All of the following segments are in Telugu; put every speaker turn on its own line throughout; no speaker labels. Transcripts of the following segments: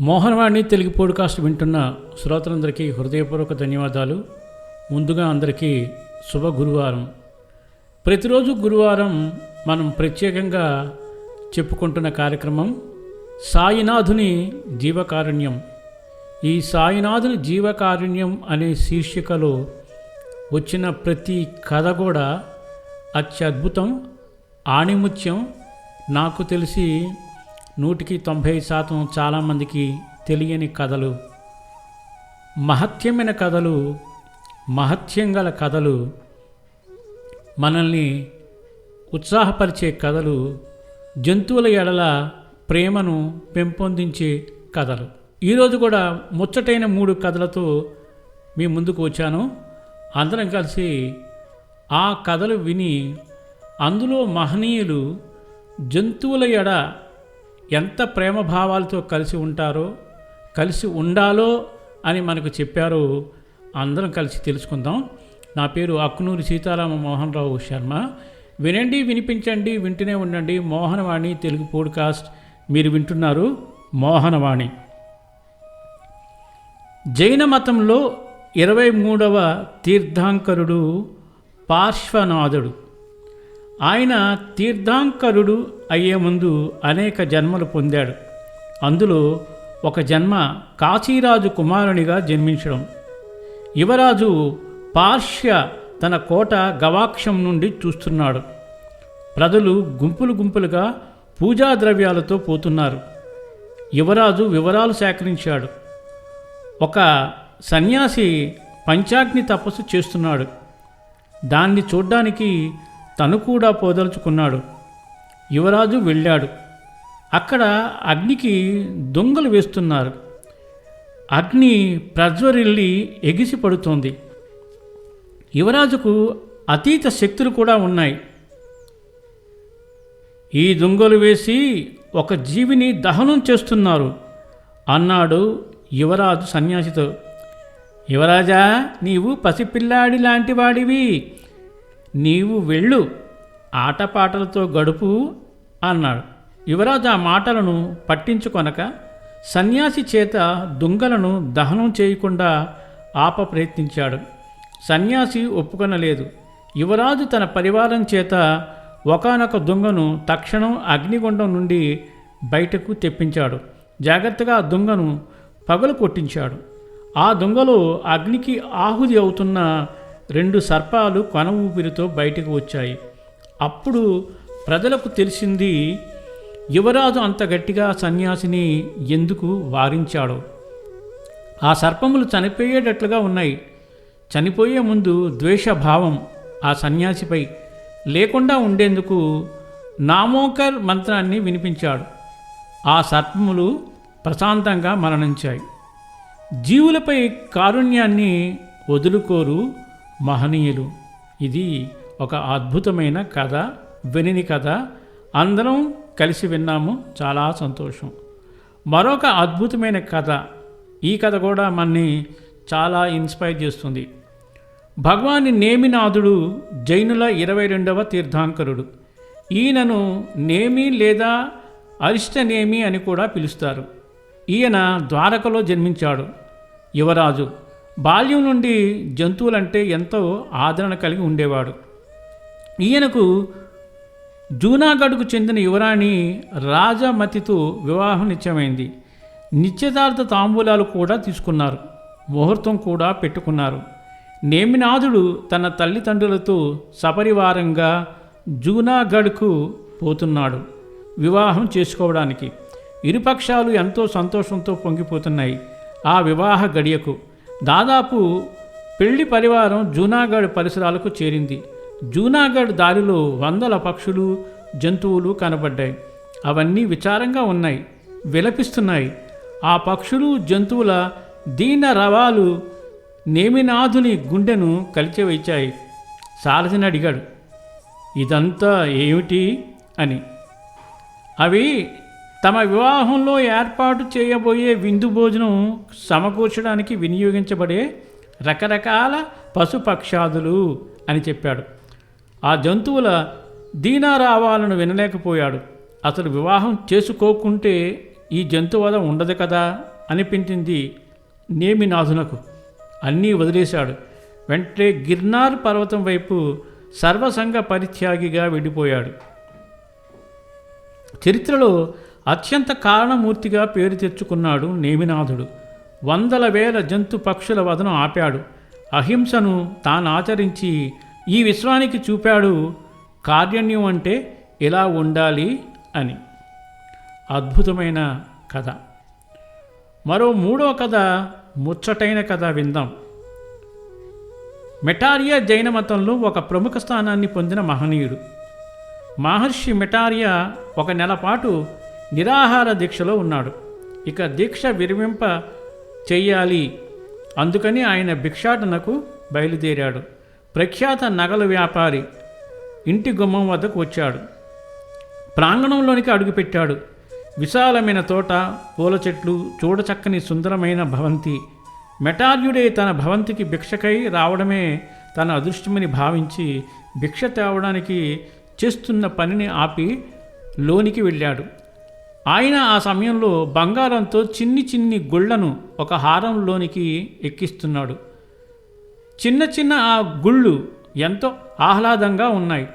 మోహనవాణి తెలుగు పోడ్కాస్ట్ వింటున్న శ్రోతలందరికీ హృదయపూర్వక ధన్యవాదాలు. ముందుగా అందరికీ శుభ గురువారం. ప్రతిరోజు గురువారం మనం ప్రత్యేకంగా చెప్పుకుంటున్న కార్యక్రమం సాయినాథుని జీవకారుణ్యం. ఈ సాయినాథుని జీవకారుణ్యం అనే శీర్షికలో వచ్చిన ప్రతి కథ కూడా అత్యద్భుతం ఆణిముత్యం నాకు తెలిసి నూటికి తొంభై శాతం చాలామందికి తెలియని కథలు. మహత్యమైన కథలు మహత్యం గల కథలు మనల్ని ఉత్సాహపరిచే కథలు జంతువుల ఎడల ప్రేమను పెంపొందించే కథలు. ఈరోజు కూడా ముచ్చటైన మూడు కథలతో మీ ముందుకు వచ్చాను. అందరం కలిసి ఆ కథలు విని అందులో మహనీయులు జంతువుల ఎడ ఎంత ప్రేమ భావాలతో కలిసి ఉంటారో కలిసి ఉండాలో అని మనకు చెప్పారో. అందరం కలిసి తెలుసుకుందాం. నా పేరు అక్కునూరి సీతారామ మోహన్ రావు శర్మ. వినండి వినిపించండి వింటూనే ఉండండి. మోహనవాణి తెలుగు పోడ్కాస్ట్. మీరు వింటున్నారు మోహనవాణి. జైన మతంలో ఇరవై మూడవ తీర్థాంకరుడు పార్శ్వనాథుడు. ఆయన తీర్థాంకరుడు అయ్యే ముందు అనేక జన్మలు పొందాడు. అందులో ఒక జన్మ కాశీరాజు కుమారునిగా జన్మించడం. యువరాజు పార్ష్య తన కోట గవాక్షం నుండి చూస్తున్నాడు. ప్రజలు గుంపులు గుంపులుగా పూజా ద్రవ్యాలతో పోతున్నారు. యువరాజు వివరాలు సేకరించాడు. ఒక సన్యాసి పంచాగ్ని తపస్సు చేస్తున్నాడు. దాన్ని చూడ్డానికి తను కూడా పోదలుచుకున్నాడు. యువరాజు వెళ్ళాడు. అక్కడ అగ్నికి దొంగలు వేస్తున్నారు. అగ్ని ప్రజ్వరిల్లి ఎగిసి పడుతోంది. యువరాజుకు అతీత శక్తులు కూడా ఉన్నాయి. ఈ దొంగలు వేసి ఒక జీవిని దహనం చేస్తున్నారు అన్నాడు యువరాజు సన్యాసితో. యువరాజా నీవు పసిపిల్లాడి లాంటి వాడివి. నీవు వెళ్ళు ఆటపాటలతో గడుపు అన్నాడు. యువరాజు ఆ మాటలను పట్టించుకొనక సన్యాసి చేత దుంగలను దహనం చేయకుండా ఆప ప్రయత్నించాడు. సన్యాసి ఒప్పుకొనలేదు. యువరాజు తన పరివారం చేత ఒకనొక దొంగను తక్షణం అగ్నిగుండం నుండి బయటకు తెప్పించాడు. జాగ్రత్తగా ఆ దొంగను పగలు కొట్టించాడు. ఆ దొంగలో అగ్నికి ఆహుతి అవుతున్న రెండు సర్పాలు కొన ఊపిరితో బయటకు వచ్చాయి. అప్పుడు ప్రజలకు తెలిసింది యువరాజు అంత గట్టిగా సన్యాసిని ఎందుకు వారించాడో? ఆ సర్పములు చనిపోయేటట్లుగా ఉన్నాయి. చనిపోయే ముందు ద్వేషభావం ఆ సన్యాసిపై లేకుండా ఉండేందుకు నామోకర్ మంత్రాన్ని వినిపించాడు. ఆ సర్పములు ప్రశాంతంగా మరణించాయి. జీవులపై కారుణ్యాన్ని వదులుకోరు మహనీయులు. ఇది ఒక అద్భుతమైన కథ వినిని కథ. అందరం కలిసి విన్నాము చాలా సంతోషం. మరొక అద్భుతమైన కథ. ఈ కథ కూడా మనని చాలా ఇన్స్పైర్ చేస్తుంది. భగవాని నేమినాథుడు జైనుల ఇరవై రెండవ తీర్థాంకరుడు. ఈయనను నేమి లేదా అరిష్టనేమి అని కూడా పిలుస్తారు. ఈయన ద్వారకలో జన్మించాడు. యువరాజు బాల్యం నుండి జంతువులంటే ఎంతో ఆదరణ కలిగి ఉండేవాడు. ఈయనకు జూనాగఢ్కు చెందిన యువరాణి రాజమతితో వివాహం నిశ్చయమైంది. నిత్యదార్థ తాంబూలాలు కూడా తీసుకున్నారు. ముహూర్తం కూడా పెట్టుకున్నారు. నేమినాథుడు తన తల్లిదండ్రులతో సపరివారంగా జూనాగఢ్కు పోతున్నాడు వివాహం చేసుకోవడానికి. ఇరుపక్షాలు ఎంతో సంతోషంతో పొంగిపోతున్నాయి ఆ వివాహ గడియకు. దాదాపు పెళ్ళి పరివారం జూనాగఢ్ పరిసరాలకు చేరింది. జూనాగఢ్ దారిలో వందల పక్షులు జంతువులు కనబడ్డాయి. అవన్నీ విచారంగా ఉన్నాయి విలపిస్తున్నాయి. ఆ పక్షులు జంతువుల దీన రవాలు నేమినాథుని గుండెను కలిచివేచాయి సారథిని అడిగాడు ఇదంతా ఏమిటి? అని. అవి తమ వివాహంలో ఏర్పాటు చేయబోయే విందు భోజనం సమకూర్చడానికి వినియోగించబడే రకరకాల పశుపక్షాదులు అని చెప్పాడు. ఆ జంతువుల దీనారావాలను వినలేకపోయాడు. అసలు వివాహం చేసుకోకుంటే ఈ జంతువద ఉండదు కదా అనిపించింది నేమినాథునకు. అన్నీ వదిలేశాడు. వెంటనే గిర్నార్ పర్వతం వైపు సర్వసంగ పరిత్యాగిగా వెళ్ళిపోయాడు. చరిత్రలో అత్యంత కారణమూర్తిగా పేరు తెచ్చుకున్నాడు నేమినాథుడు. వందల వేల జంతు పక్షుల వదనం ఆపాడు. అహింసను తాను ఆచరించి ఈ విశ్వానికి చూపాడు. కార్యణ్యం అంటే ఇలా ఉండాలి అని. అద్భుతమైన కథ. మరో మూడో కథ ముచ్చటైన కథ విందాం. మెటారియా జైన మతంలో ఒక ప్రముఖ స్థానాన్ని పొందిన మహనీయుడు. మహర్షి మెటారియా ఒక నెల పాటు నిరాహార దీక్షలో ఉన్నాడు. ఇక దీక్ష విరమింప చెయ్యాలి. అందుకని ఆయన భిక్షాటనకు బయలుదేరాడు. ప్రఖ్యాత నగల వ్యాపారి ఇంటి గుమ్మం వద్దకు వచ్చాడు. ప్రాంగణంలోనికి అడుగుపెట్టాడు. విశాలమైన తోట పూల చెట్లు చూడచక్కని సుందరమైన భవంతి. మెటార్యుడే తన భవంతికి భిక్షకై రావడమే తన అదృష్టమని భావించి భిక్ష తేవడానికి చేస్తున్న పనిని ఆపి లోనికి వెళ్ళాడు. ఆయన ఆ సమయంలో బంగారంతో చిన్ని చిన్ని గుళ్ళను ఒక హారంలోనికి ఎక్కిస్తున్నాడు. చిన్న చిన్న ఆ గుళ్ళు ఎంతో ఆహ్లాదంగా ఉన్నాయి.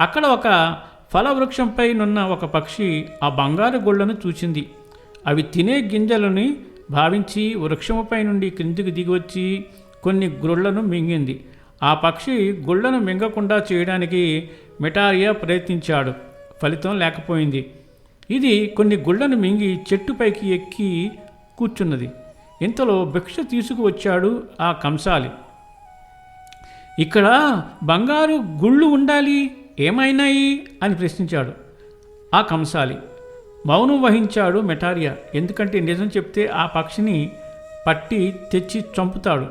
అక్కడ ఒక ఫలవృక్షంపై నున్న ఒక పక్షి ఆ బంగారు గుళ్ళను చూచింది. అవి తినే గింజలని భావించి వృక్షముపై నుండి క్రిందికి దిగివచ్చి కొన్ని గుళ్ళను మింగింది. ఆ పక్షి గుళ్ళను మింగకుండా చేయడానికి మిటారియా ప్రయత్నించాడు. ఫలితం లేకపోయింది. ఇది కొన్ని గుళ్ళను మింగి చెట్టుపైకి ఎక్కి కూర్చున్నది. ఇంతలో భిక్ష తీసుకువచ్చాడు ఆ కంసాలి. ఇక్కడ బంగారు గుళ్ళు ఉండాలి ఏమైనాయి? అని ప్రశ్నించాడు ఆ కంసాలి. మౌనం వహించాడు మెటారియా. ఎందుకంటే నిజం చెప్తే ఆ పక్షిని పట్టి తెచ్చి చంపుతాడు.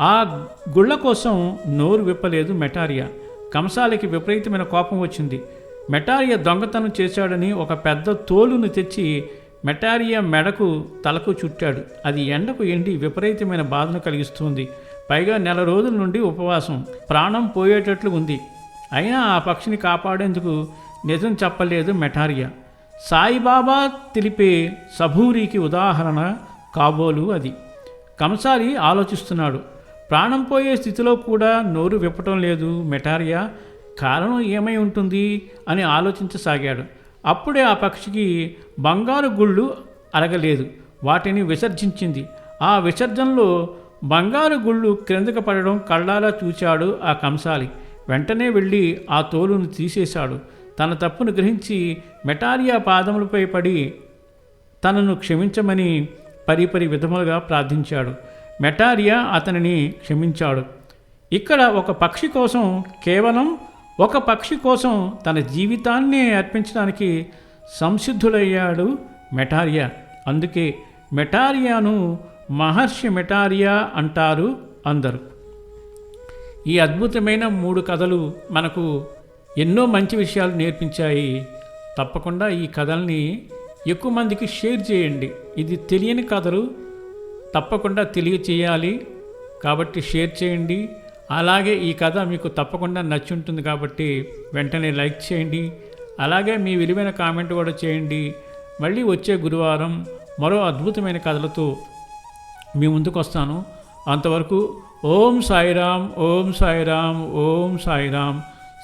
ఆ గుళ్ళ కోసం నోరు విప్పలేదు మెటారియా. కంసాలికి విపరీతమైన కోపం వచ్చింది. మెటారియా దొంగతనం చేశాడని ఒక పెద్ద తోలును తెచ్చి మెటారియా మెడకు తలకు చుట్టాడు. అది ఎండకు ఎండి విపరీతమైన బాధను కలిగిస్తుంది. పైగా నెల రోజుల నుండి ఉపవాసం. ప్రాణం పోయేటట్లు ఉంది. అయినా ఆ పక్షిని కాపాడేందుకు నిజం చెప్పలేదు మెటారియా. సాయిబాబా తెలిపే సభూరికి ఉదాహరణ కాబోలు అది. కంసాలి ఆలోచిస్తున్నాడు. ప్రాణం పోయే స్థితిలో కూడా నోరు విప్పటం లేదు మెటారియా. కారణం ఏమై ఉంటుంది అని ఆలోచించసాగాడు. అప్పుడే ఆ పక్షికి బంగారు గుళ్ళు అరగలేదు. వాటిని విసర్జించింది. ఆ విసర్జనలో బంగారు గుళ్ళు క్రిందకు పడడం కళ్ళారా చూచాడు ఆ కంసాలి. వెంటనే వెళ్ళి ఆ తోలును తీసేశాడు. తన తప్పును గ్రహించి మెటారియా పాదములపై పడి తనను క్షమించమని పరిపరి విధములుగా ప్రార్థించాడు. మెటారియా అతనిని క్షమించాడు. ఇక్కడ ఒక పక్షి కోసం కేవలం ఒక పక్షి కోసం తన జీవితాన్ని అర్పించడానికి సంసిద్ధుడయ్యాడు మెటారియా. అందుకే మెటారియాను మహర్షి మెటారియా అంటారు అందరు. ఈ అద్భుతమైన మూడు కథలు మనకు ఎన్నో మంచి విషయాలు నేర్పించాయి. తప్పకుండా ఈ కథల్ని ఎక్కువ మందికి షేర్ చేయండి. ఇది తెలియని కథలు తప్పకుండా తెలియచేయాలి. కాబట్టి షేర్ చేయండి. అలాగే ఈ కథ మీకు తప్పకుండా నచ్చి ఉంటుంది కాబట్టి వెంటనే లైక్ చేయండి. అలాగే మీ విలువైన కామెంట్ కూడా చేయండి. మళ్ళీ వచ్చే గురువారం మరో అద్భుతమైన కథలతో మీ ముందుకు వస్తాను. అంతవరకు ఓం సాయిరామ్ ఓం సాయిరామ్ ఓం సాయిరామ్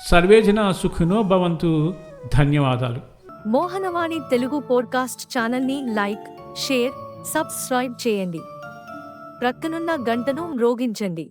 సర్వేజన సుఖినో భవంతు. ధన్యవాదాలు.
మోహనవాణి తెలుగు పోడ్కాస్ట్ ఛానల్ని లైక్ షేర్ సబ్స్క్రైబ్ చేయండి. ప్రక్కనున్న గంటను మ్రోగించండి.